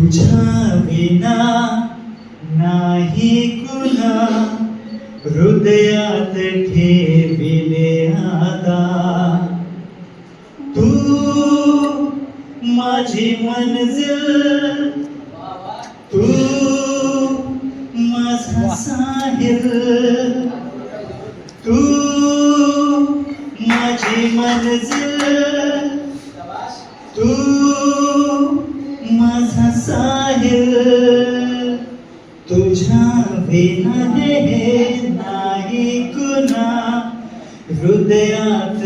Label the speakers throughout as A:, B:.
A: तुझ्या विना नाही कुणा. हृदयात ठेविले आता. तू माझी मंजिल. तू माझा साहिल. तू माझी मंजिल. माझा साहिल तुझ्या विना हे नाही कुणा हृदयात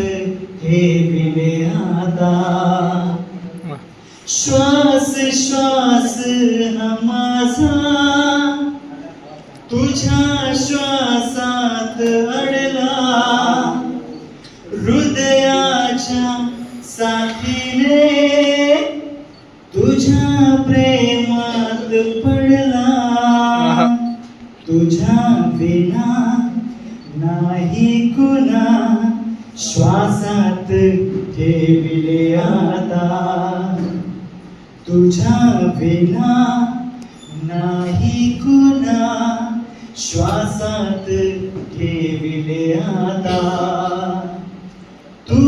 A: ठेविले आता श्वास श्वास हा माझा। तुझ्या श्वासात अडला। हृदयाच्या साथीने तुझ्या प्रेमात पडला. तुझ्या विना नाही कुणा. श्वासात ठेविले आता. तुझ्या विना नाही कुणा. श्वासात ठेविले आता. तू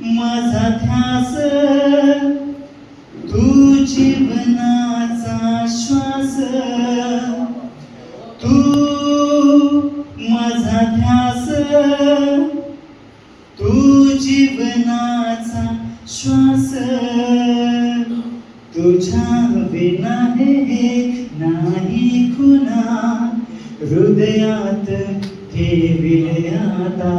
A: माझा जीवनाचा श्वास. तू माझा ध्यास. तू जीवनाचा श्वास. तुझ्या विना हे नाही खुना हृदयात ठेविले आता.